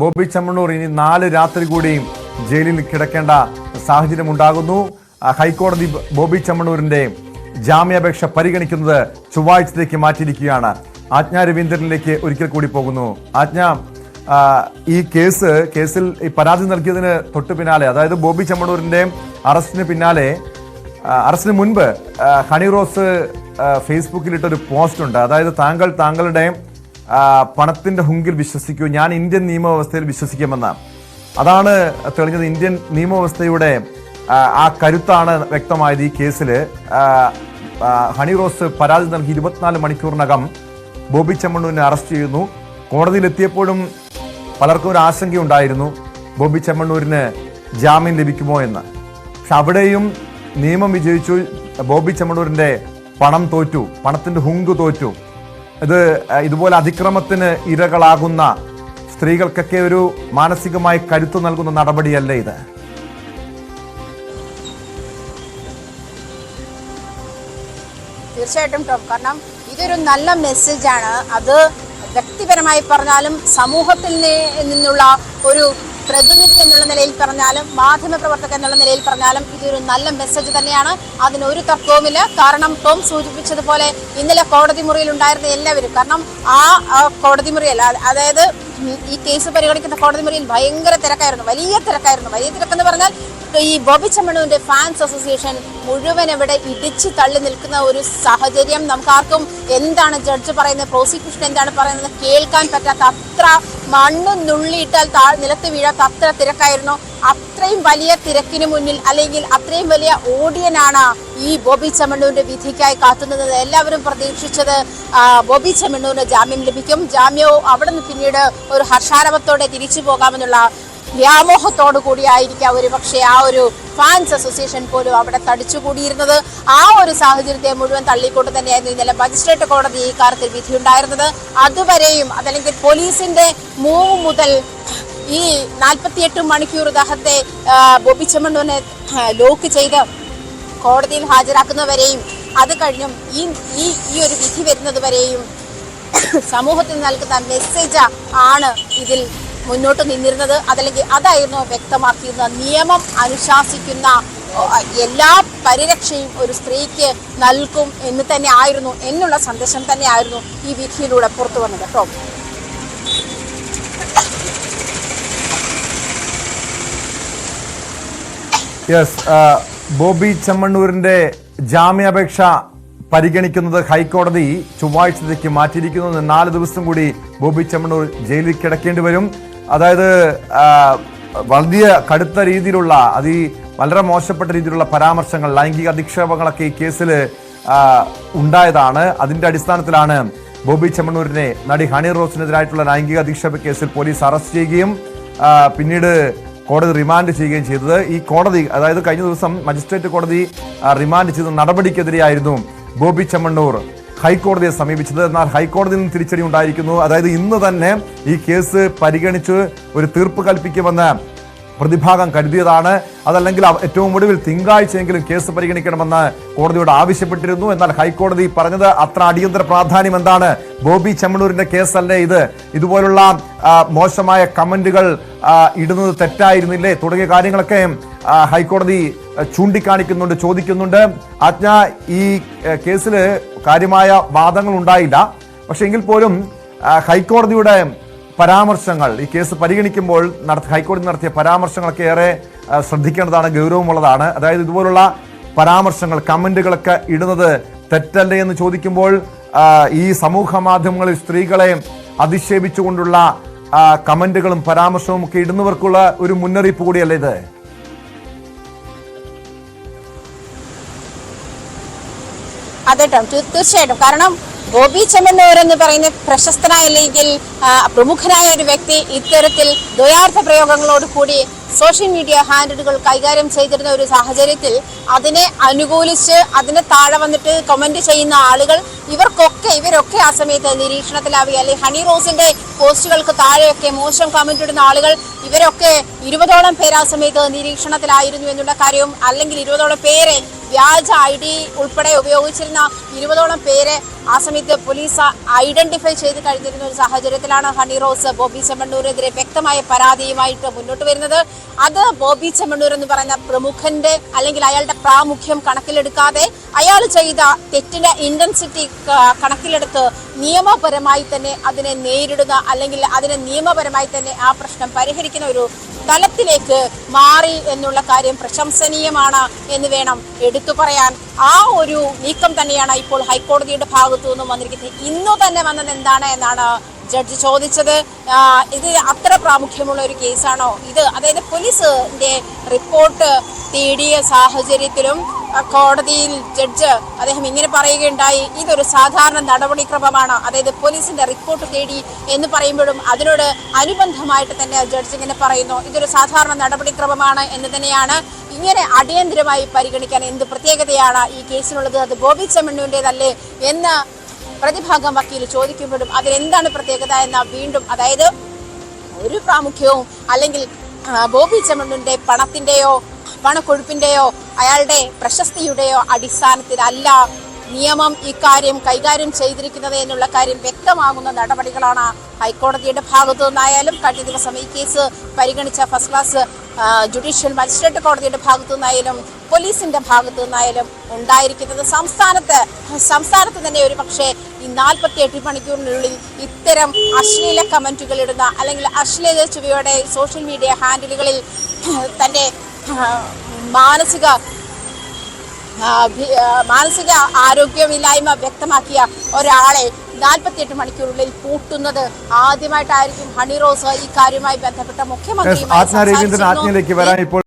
ബോബി ചെമ്മണ്ണൂർ ഇനി നാല് രാത്രി കൂടിയും ജയിലിൽ കിടക്കേണ്ട സാഹചര്യം ഉണ്ടാകുന്നു ഹൈക്കോടതി ബോബി ചെമ്മണ്ണൂരിന്റെ ജാമ്യാപേക്ഷ പരിഗണിക്കുന്നത് ചൊവ്വാഴ്ചത്തേക്ക് മാറ്റിയിരിക്കുകയാണ്. ആജ്ഞ രവീന്ദ്രനിലേക്ക് ഒരിക്കൽ കൂടി പോകുന്നു. ആജ്ഞ ഈ കേസ് കേസിൽ ഈ പരാതി നൽകിയതിന് തൊട്ടു പിന്നാലെ അതായത് ബോബി ചമ്മണൂരിന്റെ അറസ്റ്റിന് പിന്നാലെ അറസ്റ്റിന് മുൻപ് ഹണി റോസ് ഫേസ്ബുക്കിലിട്ടൊരു പോസ്റ്റ് ഉണ്ട്. അതായത് താങ്കൾ താങ്കളുടെ പണത്തിന്റെ ഹുങ്കിൽ വിശ്വസിക്കൂ. ഞാൻ ഇന്ത്യൻ നിയമവ്യവസ്ഥയിൽ വിശ്വസിക്കുമെന്ന്. അതാണ് തെളിഞ്ഞത്. ഇന്ത്യൻ നിയമവ്യവസ്ഥയുടെ ആ, കരുത്താണ് വ്യക്തമായത് ഈ കേസിൽ ഹണി റോസ് പരാതി നൽകി ഇരുപത്തിനാല് മണിക്കൂറിനകം ബോബി ചെമ്മണ്ണൂരിനെ അറസ്റ്റ് ചെയ്യുന്നു. കോടതിയിലെത്തിയപ്പോഴും പലർക്കും ഒരു ആശങ്കയുണ്ടായിരുന്നു ബോബി ചെമ്മണ്ണൂരിന് ജാമ്യം ലഭിക്കുമോ എന്ന്. പക്ഷെ അവിടെയും നിയമം വിജയിച്ചു. ബോബി ചെമ്മണ്ണൂരിന്റെ പണം തോറ്റു. പണത്തിന്റെ ഹുങ്ക് തോറ്റു. ഇത് ഇതുപോലെ അതിക്രമത്തിന് ഇരകളാകുന്ന സ്ത്രീകൾക്കൊക്കെ ഒരു മാനസികമായി കരുത്തു നൽകുന്ന നടപടിയല്ല ഇത്? തീർച്ചയായിട്ടും ടോം. കാരണം ഇതൊരു നല്ല മെസ്സേജാണ് അത് വ്യക്തിപരമായി പറഞ്ഞാലും സമൂഹത്തിൽ നിന്നുള്ള ഒരു പ്രതിനിധി എന്നുള്ള നിലയിൽ പറഞ്ഞാലും മാധ്യമപ്രവർത്തക എന്നുള്ള നിലയിൽ പറഞ്ഞാലും ഇതൊരു നല്ല മെസ്സേജ് തന്നെയാണ്. അതിനൊരു തർക്കവുമില്ല. കാരണം ടോം സൂചിപ്പിച്ചതുപോലെ ഇന്നലെ കോടതി മുറിയിൽ ഉണ്ടായിരുന്ന എല്ലാവരും കാരണം ആ കോടതി മുറിയല്ല അതായത് ഈ കേസ് പരിഗണിക്കുന്ന കോടതി മുറിയിൽ ഭയങ്കര തിരക്കായിരുന്നു. വലിയ തിരക്കായിരുന്നു. വലിയ തിരക്കെന്ന് പറഞ്ഞാൽ ഈ ബോബി ചമ്മണുവിന്റെ ഫാൻസ് അസോസിയേഷൻ മുഴുവൻ ഇവിടെ ഇടിച്ച് തള്ളി നിൽക്കുന്ന ഒരു സാഹചര്യം നമുക്ക് ആർക്കും എന്താണ് ജഡ്ജ് പറയുന്നത് പ്രോസിക്യൂഷൻ എന്താണ് പറയുന്നത് കേൾക്കാൻ പറ്റാത്ത അത്ര മണ്ണ് നുള്ളിയിട്ടാൽ താ നിലത്ത് വീഴാത്ത അത്ര തിരക്കായിരുന്നു. അത്രയും വലിയ തിരക്കിന് മുന്നിൽ അല്ലെങ്കിൽ അത്രയും വലിയ ഓഡിയനാണ് ഈ ബോബി ചെമ്മണ്ണൂരിന്റെ വിധിക്കായി കാത്തുന്നത്. എല്ലാവരും പ്രതീക്ഷിച്ചത് ബോബി ചെമ്മണ്ണൂരിന് ജാമ്യം ലഭിക്കും. ജാമ്യവും അവിടെ നിന്ന് പിന്നീട് ഒരു ഹർഷാരവത്തോടെ തിരിച്ചു പോകാമെന്നുള്ള വ്യാമോഹത്തോടു കൂടിയായിരിക്കാം ഒരു പക്ഷേ ആ ഒരു ഫാൻസ് അസോസിയേഷൻ പോലും അവിടെ തടിച്ചുകൂടിയിരുന്നത്. ആ ഒരു സാഹചര്യത്തെ മുഴുവൻ തള്ളിക്കൊണ്ട് തന്നെയായിരുന്നു ഇന്നലെ മജിസ്ട്രേറ്റ് കോടതി ഈ കാര്യത്തിൽ വിധിയുണ്ടായിരുന്നത്. അതുവരെയും അതല്ലെങ്കിൽ പോലീസിന്റെ മൂവ് മുതൽ ഈ നാൽപ്പത്തിയെട്ട് മണിക്കൂർ ദഹത്തെ ബോബി ലോക്ക് ചെയ്ത് കോടതിയിൽ ഹാജരാക്കുന്നവരെയും അത് കഴിഞ്ഞും ഈ ഈ ഈ ഒരു വിധി വരുന്നതുവരെയും സമൂഹത്തിന് നൽകുന്ന മെസ്സേജ് ആണ് ഇതിൽ മുന്നോട്ട് നിന്നിരുന്നത് അതല്ലെങ്കിൽ അതായിരുന്നു വ്യക്തമാക്കിയിരുന്ന നിയമം അനുശാസിക്കുന്ന എല്ലാ പരിരക്ഷയും ഒരു സ്ത്രീക്ക് നൽകും എന്ന് തന്നെ ആയിരുന്നു എന്നുള്ള സന്ദേശം തന്നെ ആയിരുന്നു ഈ വിധിയിലൂടെ പുറത്തു വന്നത്. കേട്ടോ? യെസ് ബോബി ചെമ്മണ്ണൂരിന്റെ ജാമ്യാപേക്ഷ പരിഗണിക്കുന്നത് ഹൈക്കോടതി ചൊവ്വാഴ്ചത്തേക്ക് മാറ്റിയിരിക്കുന്നു. നാല് ദിവസം കൂടി ബോബി ചെമ്മണ്ണൂർ ജയിലിൽ കിടക്കേണ്ടി വരും. അതായത് വലിയ കടുത്ത രീതിയിലുള്ള അതി വളരെ മോശപ്പെട്ട രീതിയിലുള്ള പരാമർശങ്ങൾ ലൈംഗിക അധിക്ഷേപങ്ങളൊക്കെ ഈ കേസിൽ ഉണ്ടായതാണ്. അതിന്റെ അടിസ്ഥാനത്തിലാണ് ബോബി ചെമ്മണ്ണൂരിനെ നടി ഹണി റോസിനെതിരായിട്ടുള്ള ലൈംഗിക അധിക്ഷേപ കേസിൽ പോലീസ് അറസ്റ്റ് ചെയ്യുകയും പിന്നീട് കോടതി റിമാൻഡ് ചെയ്യുകയും ചെയ്തത്. ഈ കോടതി അതായത് കഴിഞ്ഞ ദിവസം മജിസ്ട്രേറ്റ് കോടതി റിമാൻഡ് ചെയ്ത നടപടിക്കെതിരെയായിരുന്നു ബോബി ചെമ്മണ്ണൂർ ഹൈക്കോടതിയെ സമീപിച്ചത്. എന്നാൽ ഹൈക്കോടതിയിൽ നിന്ന് തിരിച്ചടി ഉണ്ടായിരിക്കുന്നു. അതായത് ഇന്ന് തന്നെ ഈ കേസ് പരിഗണിച്ച് ഒരു തീർപ്പ് കൽപ്പിക്കുമെന്ന് പ്രതിഭാഗം കരുതിയതാണ്. അതല്ലെങ്കിൽ ഏറ്റവും ഒടുവിൽ തിങ്കളാഴ്ചയെങ്കിലും കേസ് പരിഗണിക്കണമെന്ന് കോടതിയോട് ആവശ്യപ്പെട്ടിരുന്നു. എന്നാൽ ഹൈക്കോടതി പറഞ്ഞത് അത്ര അടിയന്തര പ്രാധാന്യം എന്താണ്? ബോബി ചെമ്മണൂരിന്റെ കേസല്ലേ ഇത്? ഇതുപോലുള്ള മോശമായ കമന്റുകൾ ഇടുന്നത് തെറ്റായിരുന്നില്ലേ? തുടങ്ങിയ കാര്യങ്ങളൊക്കെ ഹൈക്കോടതി ചൂണ്ടിക്കാണിക്കുന്നുണ്ട് ചോദിക്കുന്നുണ്ട്. ആജ്ഞ ഈ കേസിൽ കാര്യമായ വാദങ്ങൾ ഉണ്ടായില്ല. പക്ഷെ എങ്കിൽ പോലും ഹൈക്കോടതിയുടെ പരാമർശങ്ങൾ. ഈ കേസ് പരിഗണിക്കുമ്പോൾ ഹൈക്കോടതി നടത്തിയ പരാമർശങ്ങളൊക്കെ ഏറെ ശ്രദ്ധിക്കേണ്ടതാണ് ഗൗരവമുള്ളതാണ്. അതായത് ഇതുപോലുള്ള പരാമർശങ്ങൾ കമന്റുകളൊക്കെ ഇടുന്നത് തെറ്റല്ലേ എന്ന് ചോദിക്കുമ്പോൾ ഈ സമൂഹ മാധ്യമങ്ങളിൽ സ്ത്രീകളെ അധിക്ഷേപിച്ചുകൊണ്ടുള്ള കമന്റുകളും പരാമർശവും ഒക്കെ ഇടുന്നവർക്കുള്ള ഒരു മുന്നറിയിപ്പ് കൂടിയല്ലേ ഇത്? അതെ തീർച്ചയായിട്ടും. കാരണം ബോബി ചെമ്മണ്ണൂർ എന്ന് പറയുന്ന പ്രശസ്തനായ അല്ലെങ്കിൽ പ്രമുഖനായ ഒരു വ്യക്തി ഇത്തരത്തിൽ ദ്വയാർത്ഥ പ്രയോഗങ്ങളോട് കൂടി സോഷ്യൽ മീഡിയ ഹാൻഡിലുകൾ കൈകാര്യം ചെയ്തിരുന്ന ഒരു സാഹചര്യത്തിൽ അതിനെ അനുകൂലിച്ച് അതിനെ താഴെ വന്നിട്ട് കമന്റ് ചെയ്യുന്ന ആളുകൾ ഇവർക്കൊക്കെ ഇവരൊക്കെ ആ സമയത്ത് നിരീക്ഷണത്തിലാവുക അല്ലെങ്കിൽ ഹണി റോസിന്റെ പോസ്റ്റുകൾക്ക് താഴെയൊക്കെ മോശം കമന്റ് ഇടുന്ന ആളുകൾ ഇവരൊക്കെ ഇരുപതോളം പേര് ആ സമയത്ത് നിരീക്ഷണത്തിലായിരുന്നു എന്നുള്ള കാര്യവും അല്ലെങ്കിൽ ഇരുപതോളം പേരെ വ്യാജ ഐ ഡി ഉൾപ്പെടെ ഉപയോഗിച്ചിരുന്ന ഇരുപതോളം പേരെ ആ സമയത്ത് പോലീസ് ഐഡന്റിഫൈ ചെയ്ത് കഴിഞ്ഞിരുന്ന ഒരു സാഹചര്യത്തിലാണ് ഹണി റോസ് ബോബി ചെമ്മണ്ണൂരെതിരെ വ്യക്തമായ പരാതിയുമായിട്ട് മുന്നോട്ട് വരുന്നത്. അത് ബോബി ചെമ്മണ്ണൂർ എന്ന് പറയുന്ന പ്രമുഖന്റെ അല്ലെങ്കിൽ അയാളുടെ പ്രാമുഖ്യം കണക്കിലെടുക്കാതെ അയാൾ ചെയ്ത തെറ്റിന്റെ ഇന്റൻസിറ്റി കണക്കിലെടുത്ത് നിയമപരമായി തന്നെ അതിനെ നേരിടുക അല്ലെങ്കിൽ അതിനെ നിയമപരമായി തന്നെ ആ പ്രശ്നം പരിഹരിക്കുന്ന ഒരു തലത്തിലേക്ക് മാറി എന്നുള്ള കാര്യം പ്രശംസനീയമാണ് എന്ന് വേണം എടുത്തു പറയാൻ. ആ ഒരു നീക്കം തന്നെയാണ് ഇപ്പോൾ ഹൈക്കോടതിയുടെ ഭാഗത്തു നിന്നും വന്നിരിക്കുന്നത്. ഇന്നു തന്നെ വന്നത് എന്താണ് എന്നാണ് ജഡ്ജ് ചോദിച്ചത്. ഇത് അത്ര പ്രാമുഖ്യമുള്ള ഒരു കേസാണോ? ഇത് അതായത് പോലീസിന്റെ റിപ്പോർട്ട് തേടിയ സാഹചര്യത്തിലും കോടതിയിൽ ജഡ്ജ് അദ്ദേഹം ഇങ്ങനെ പറയുകയുണ്ടായി. ഇതൊരു സാധാരണ നടപടിക്രമമാണ്. അതായത് പോലീസിന്റെ റിപ്പോർട്ട് തേടി എന്ന് പറയുമ്പോഴും അതിനോട് അനുബന്ധമായിട്ട് തന്നെ ജഡ്ജ് ഇങ്ങനെ പറയുന്നു. ഇതൊരു സാധാരണ നടപടിക്രമമാണ് എന്ന് തന്നെയാണ് ഇങ്ങനെ അടിയന്തരമായി പരിഗണിക്കാൻ എന്ത് പ്രത്യേകതയാണ് ഈ കേസിനുള്ളത്? അത് ബോബി ചെമ്മണ്ണുവിന്റെതല്ലേ എന്ന് പ്രതിഭാഗം വക്കീൽ ചോദിക്കുമ്പോഴും അതിലെന്താണ് പ്രത്യേകത എന്ന വീണ്ടും അതായത് ഒരു പ്രാമുഖ്യവും അല്ലെങ്കിൽ ബോബി ചെമ്മണ്ണുവിന്റെ പണത്തിന്റെയോ പണക്കൊഴുപ്പിന്റെയോ അയാളുടെ പ്രശസ്തിയുടെയോ അടിസ്ഥാനത്തിലല്ല നിയമം ഇക്കാര്യം കൈകാര്യം ചെയ്തിരിക്കുന്നത് എന്നുള്ള കാര്യം വ്യക്തമാകുന്ന നടപടികളാണ് ഹൈക്കോടതിയുടെ ഭാഗത്തു നിന്നായാലും കഴിഞ്ഞ ദിവസം ഈ കേസ് പരിഗണിച്ച ഫസ്റ്റ് ക്ലാസ് ജുഡീഷ്യൽ മജിസ്ട്രേറ്റ് കോടതിയുടെ ഭാഗത്തു നിന്നായാലും പോലീസിന്റെ ഭാഗത്തു നിന്നായാലും ഉണ്ടായിരിക്കുന്നത് സംസ്ഥാനത്ത് സംസ്ഥാനത്ത് തന്നെ ഒരു പക്ഷേ ഈ നാൽപ്പത്തി എട്ട് മണിക്കൂറിനുള്ളിൽ ഇത്തരം അശ്ലീല കമന്റുകൾ ഇടുന്ന അല്ലെങ്കിൽ അശ്ലീല ചുവയോടെ സോഷ്യൽ മീഡിയ ഹാൻഡിലുകളിൽ തന്റെ മാനസിക മാനസിക ആരോഗ്യമില്ലായ്മ വ്യക്തമാക്കിയ ഒരാളെ നാൽപ്പത്തിയെട്ട് മണിക്കൂറിനുള്ളിൽ പൂട്ടുന്നത് ആദ്യമായിട്ടായിരിക്കും ഹണി റോസ് ഈ കാര്യവുമായി ബന്ധപ്പെട്ട മുഖ്യമന്ത്രി. വരാൻ ഇപ്പോൾ